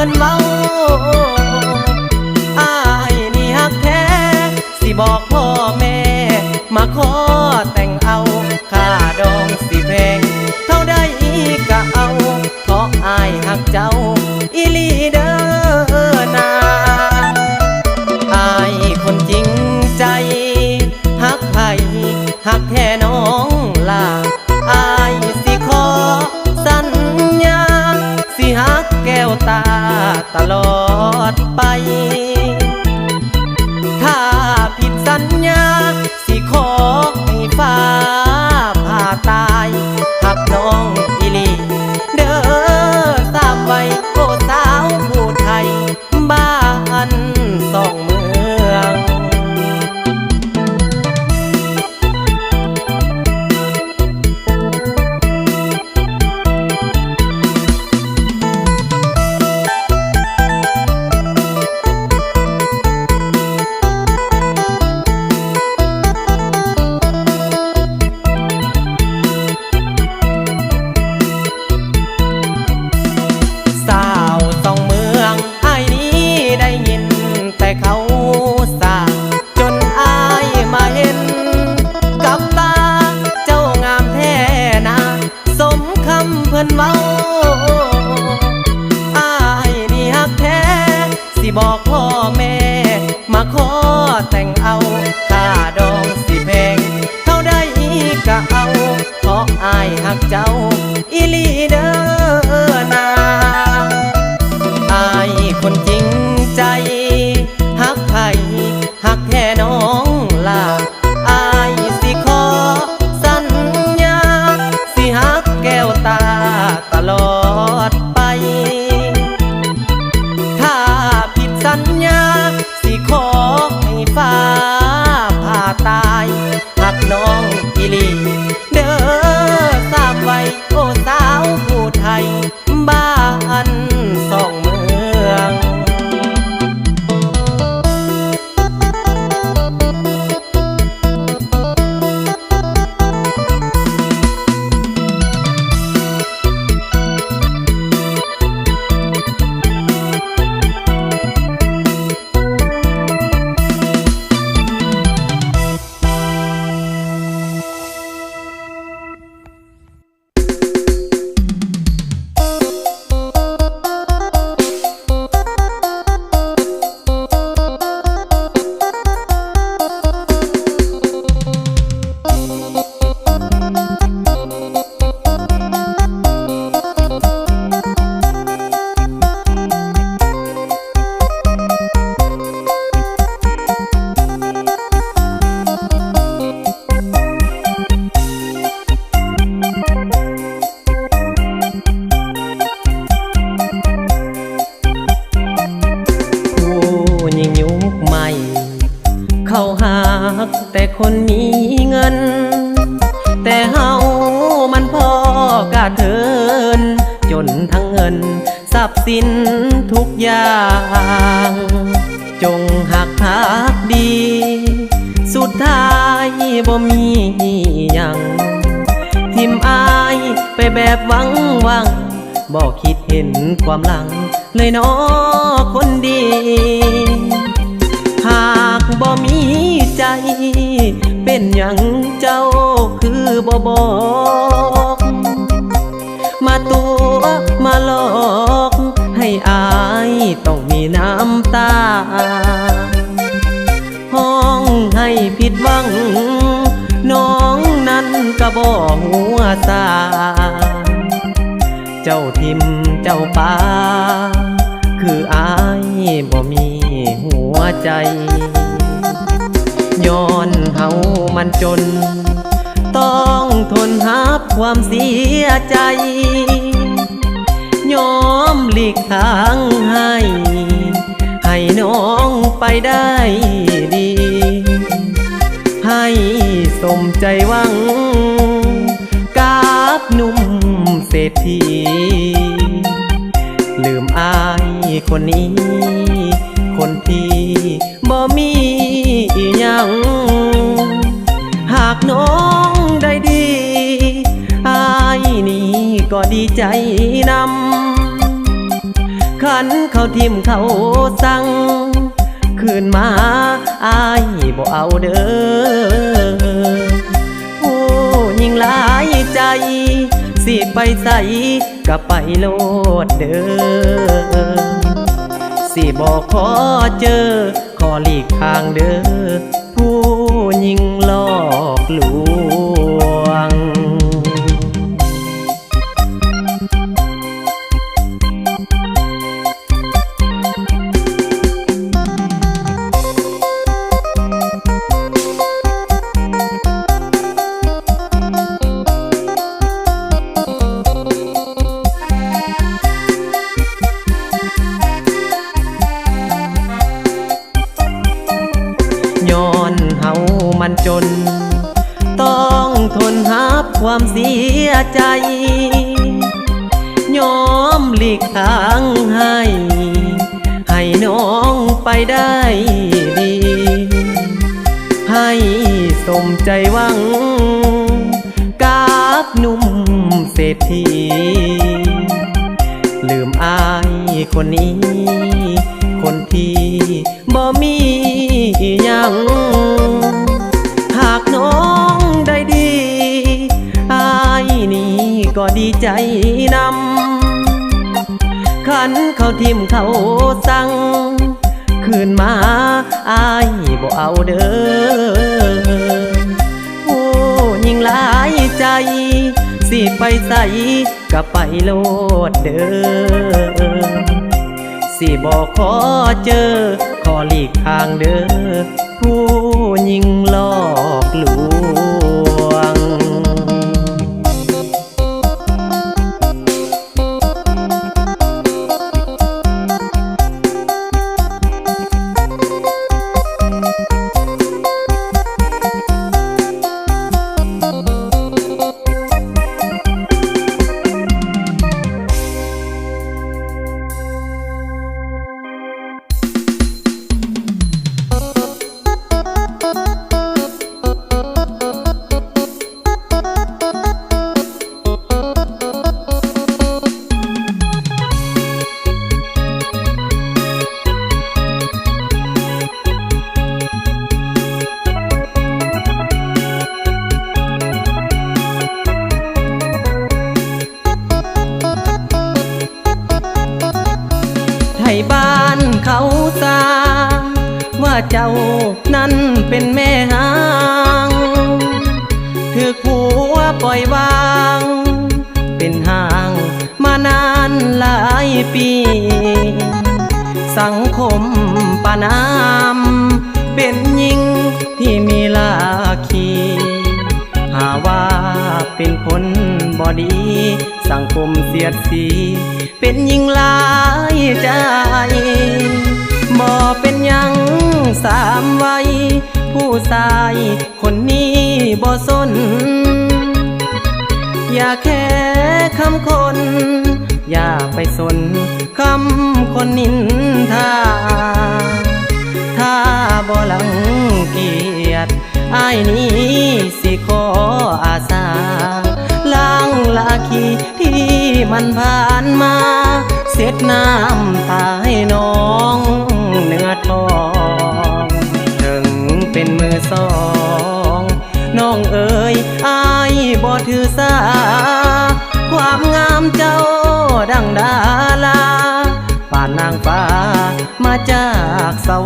พิ่นเว้า ทุกอย่าง จงหักทักดี สุดท้ายบ่มีหยังทิมอายไปแบบหวังหวังบอกคิดเห็นความหลัง เลยเนอคนดี หากบ่มีใจ เป็นอย่างเจ้าคือบ่บอก มาตัวมาหลอก อายต้องมีน้ำตา ห้องให้ผิดหวัง น้องนั้นก็บ่หัวซาเจ้าทิมเจ้าปาคืออายบ่มีหัวใจย้อนเฮามันจน ต้องทนหับความเสียใจ ยอมหลีกทางให้ ให้น้องไปได้ดี ให้สมใจหวังกับหนุ่มเศรษฐี ลืมอายคนนี้ คนที่บ่มีอีหยัง หากน้อง ก็ดีใจนำขันเขาทิมเขาสั่งคืนมาอายบ่เอาเด้อผู้ยิ่งหลายใจ สิไปใส่ก็ไปโลดเด้อสิบอกขอเจอ ขอหลีกทางเด้อผู้ยิ่งหลอกลว ใจหวังกับหนุ่มเศรษฐี ลืมอายคนนี้ คนที่บ่มีอีหยังหากน้องได้ดี อายนี่ก็ดีใจนำขันเขาทิมเขาสั่งคืนมาอายบ่เอาเด้อ หลายใจ สิไปใส่ก็ไปโลดเด้อสิบอกขอเจอ ขอหลีกทางเด้อผู้ยิ่งหลอกลว ถือผัวปล่อยวาง เป็นห่างมานานหลายปี สังคมปนาม เป็นหญิงที่มีลาคีหาว่าเป็นคนบอดี สังคมเสียดสี เป็นหญิงลายใจ บ่เป็นยังสามวัยผู้ชายคนนี้บ่สน อย่าแค่คำคน อย่าไปสนคำคนนินทาถ้าบ่หลังเกียจอายนี้สิขออาสาล้างลาคีที่มันผ่านมา เสียดน้ำ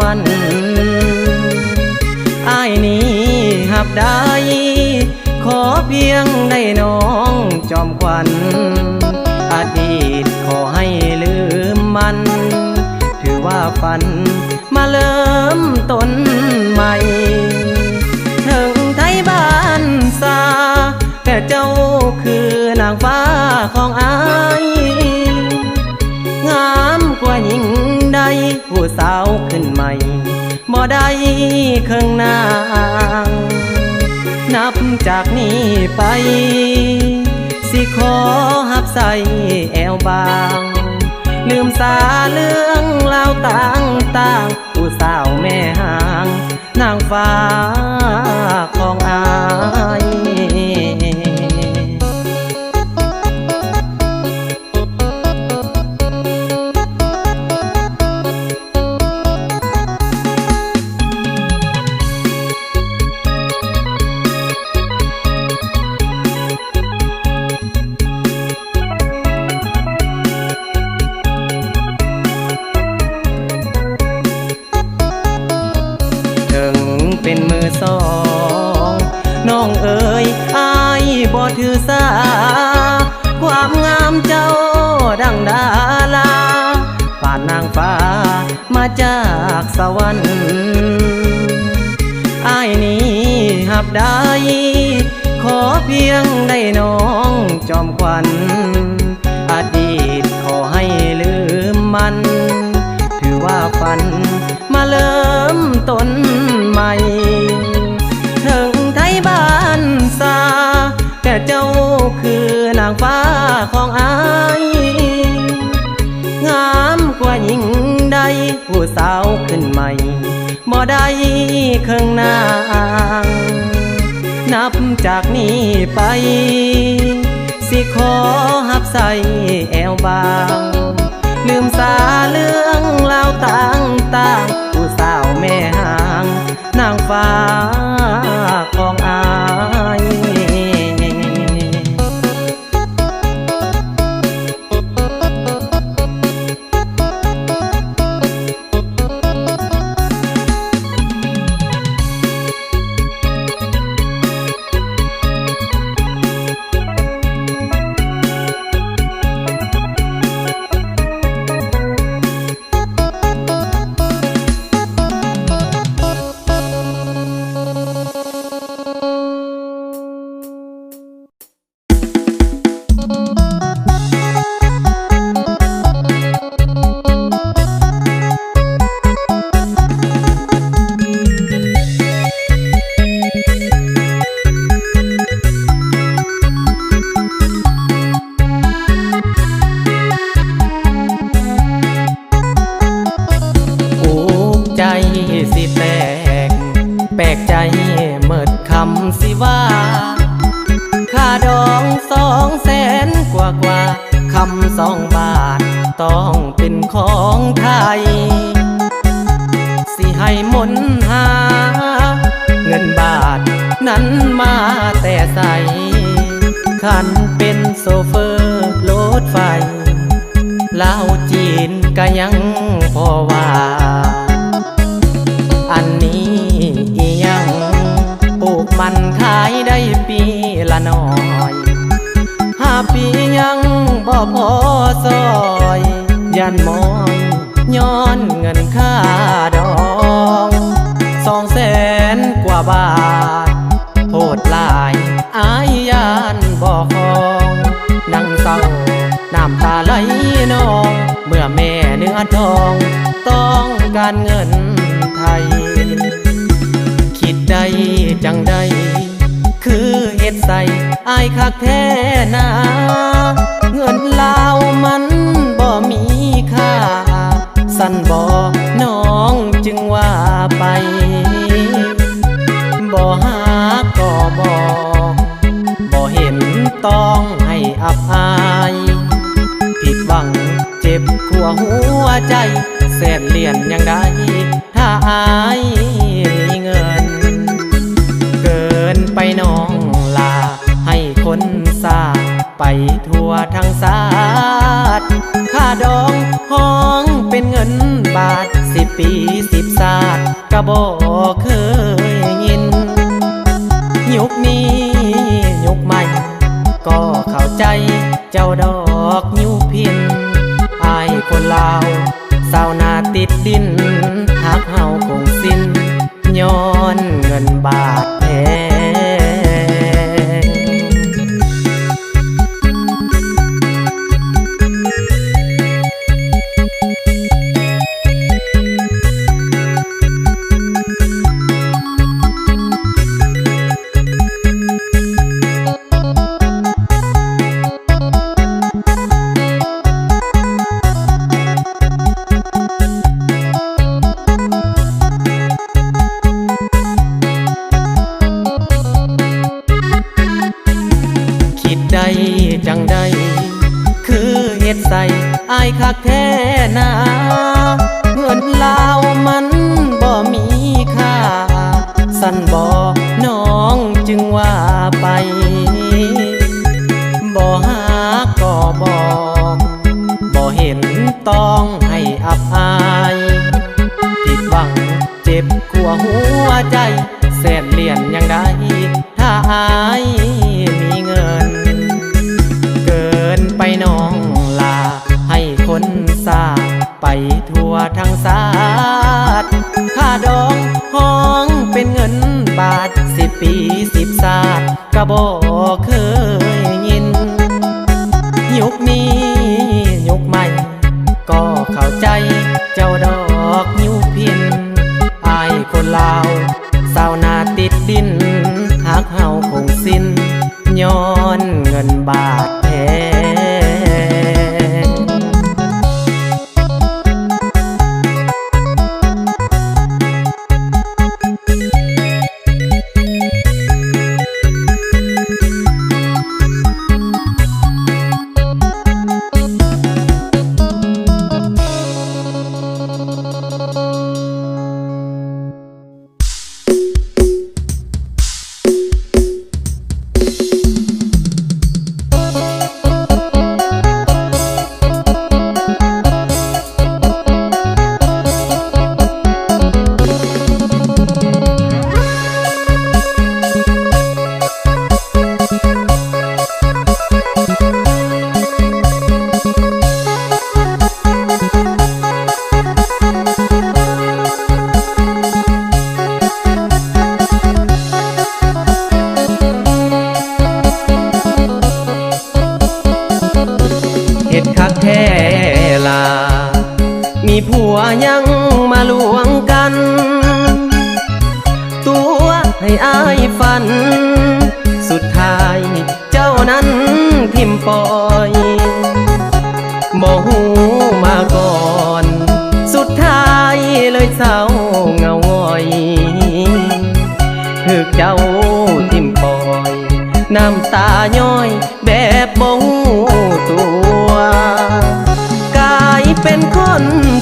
วรรค์อายนี้หับได้ ขอเพียงได้น้องจอมควันอดีตขอให้ลืมมัน ถือว่าฝันมาเริ่มต้นใหม่ ถึงไทยบ้านสาแต่เจ้าคือนางฟ้าของอา ผู้สาวขึ้นใหม่บ่ได้เครื่องนางนับจากนี้ไป สิขอหับใส่แอวบาง ลืมสาเรื่องราวต่างต่างผู้สาวแม่หาง นางฟ้าของอายานนางฟ้า มาจากสวรรค์อายนี้หับได้ ขอเพียงได้น้องจอมควันอดีตขอให้ลืมมัน ถือว่าฝันมาเริ่มต้นใหม่ ถึงไทยบ้านสาแต่เจ้าคือนางฟ้าของอาย หญิงใดผู้สาวขึ้นใหม่บ่ได้เครื่องนาง นับจากนี้ไป สิขอหับใส่แอวบาง ลืมสาเรื่องราต่างต่างผู้สาวแม่หาง นางฟ้า สิว่า ค่าดองสองแสนกว่ากว่าคำสองบาท ต้องเป็นของไทย สิให้มนหา เงินบาทนั้นมาแต่ใสขันเป็นโซเฟอร์รถไฟลาวจีนก็ยังพอว่า บ่พอซอยยันมอยย้อนเงินค่าดองสองแสนกว่าบาท โทษลายอายยานบ่คองนั่งเศร้าน้ำตาไหลนอง เมื่อแม่เนื้อทอง ต้องการเงินไทย คิดได้จังใดคือเฮ็ดใส่อายคักแท้นา บ่น้องจึงว่าไป บ่หาก็บอกบ่เห็นต้องให้อภัยผิดหวังเจ็บขัวหัวใจ แสนเลียนยังได้ถ้าอายเงิน เกินไปน้องลา ให้คนซาไปทั่วทั้งสา เป็นเงินบาทสิบปีสิบศาสตร์กะบอกเคยยิน ยุคนี้ยุคใหม่ ก็เข้าใจเจ้าดอกนิ้วพินอายคนลาวสาวนาติดดินหักเฮาคงสิ้นย้อนเงินบาทแพ จังใด คือเฮ็ดใส่อายคักแท้นาเงินลาวมันบ่มีค่า สั่นบ่น้องจึงว่าไป บ่หาก็บอกบ่เห็นต้องให้อับอายผิดหวังเจ็บขัวหัวใจแสนเหรียญยังได้ถ้าอา ปีสิบศาสตร์กะบอกเคยยิน ยุคนี้ยุคใหม่ ก็เข้าใจเจ้าดอกนิ้วพินอายคนลาวสาวนาติดดินหักเฮาคงสิ้นย้อนเงินบาท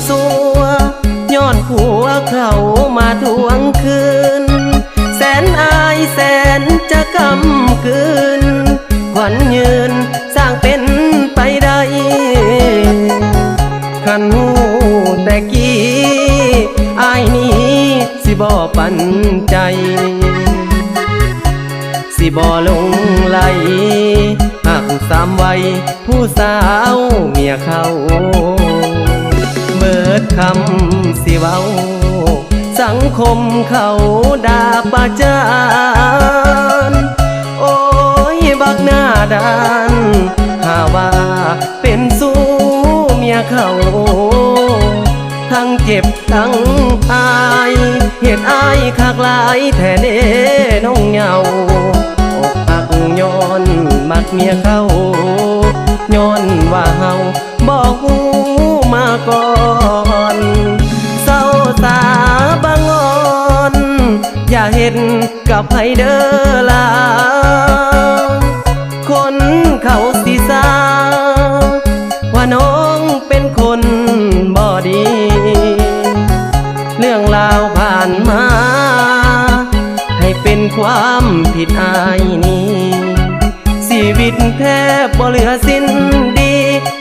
สัวย้อนผัวเขามาทวงคืน แสนอายแสนจะกำคืนขวัญยืนสร้างเป็นไปได้ขันหูแต่กี้อายนี้สิบ่ปันใจ สิบ่ลงไหลหักสามวัยผู้สาวเมียเขา ดคำสิเว้า สังคมเขาด่าประจานโอ้ยบักหน้าดานหาว่าเป็นสู้เมียเขา ทั้งเจ็บทั้งอายเหตุอายคากลายแท้เด้น้องเหงาอกหักย้อนมักเมียเขา ดกับไฮเดอร์ลา คนเขาสิซาว่าน้องเป็นคนบอดี เรื่องราวผ่านมา ให้เป็นความผิดอายนี้ ชีวิตแทบบ่เหลือสิ้นดี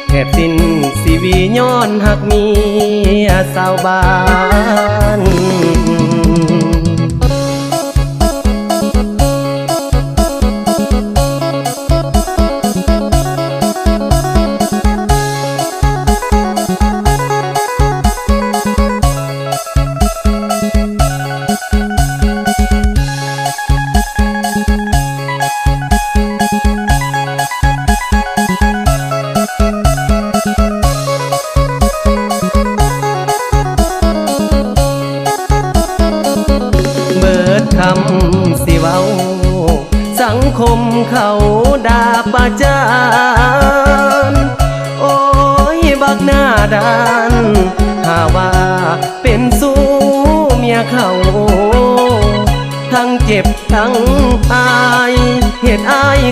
แทบสิ้นสีวีย้อนหักมีสาวบ้าน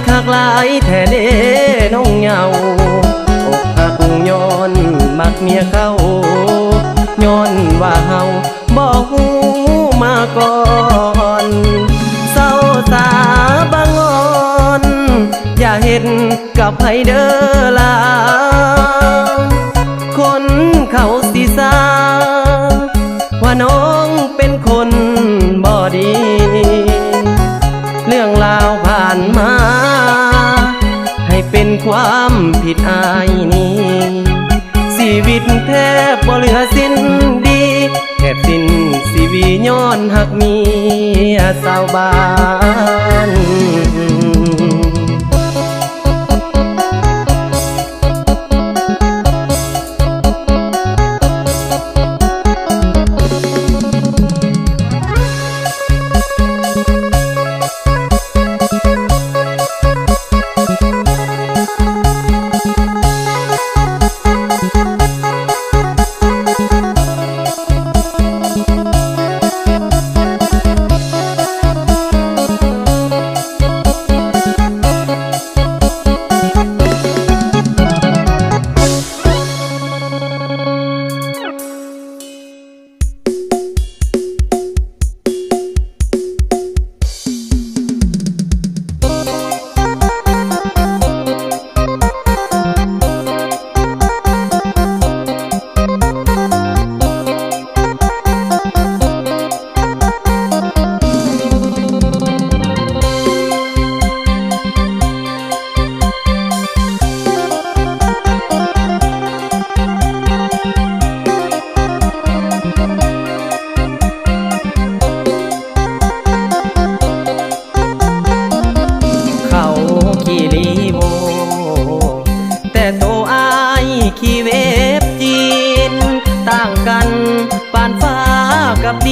คักหลายแท่เด้น้องเหงาอกหักย้อนมักเมียเขาย้อนว่าเฮาบอกหูมาก่อนเศร้าตาบางอน อย่าเห็นกับให้เด้อลา บ่เหลือสิ้นดีแทบสิ้นสีวีย้อนหักมีสาวบ้าน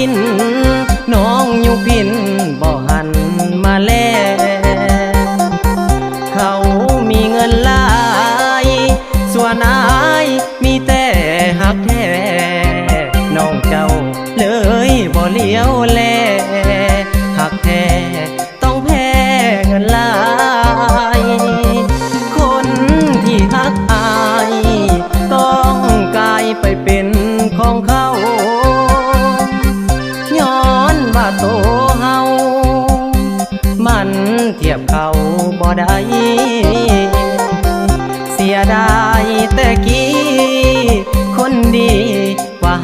น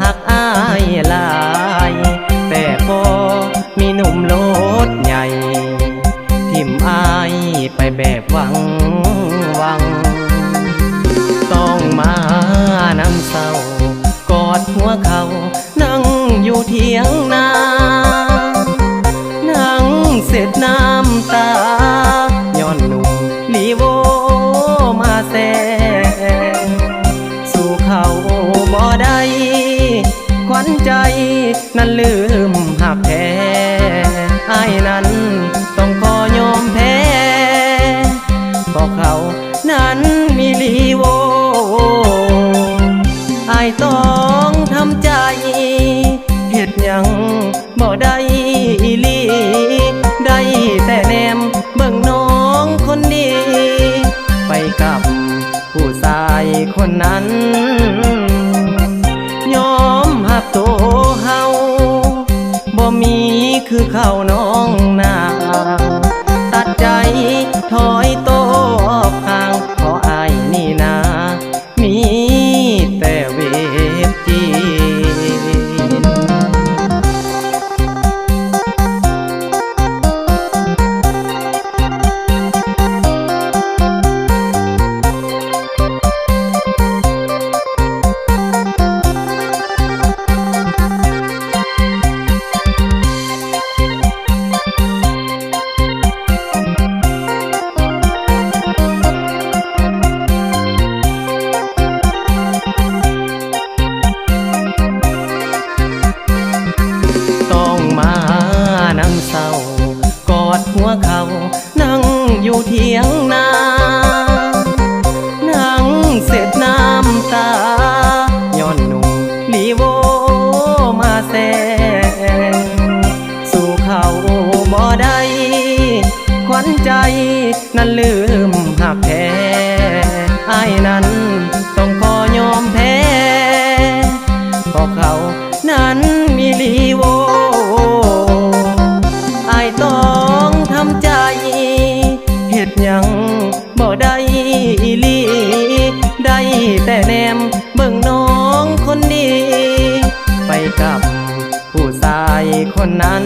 หักอายหลาย แต่พอมีหนุ่มโลดใหญ่ ทิมอายไปแบบหวังหวัง ต้องมาน้ำเศร้ากอดหัวเขานั่งอยู่เทียง นั้น ยอมหับโตเฮาบ่มีคือเข้าน้อง คนนั้น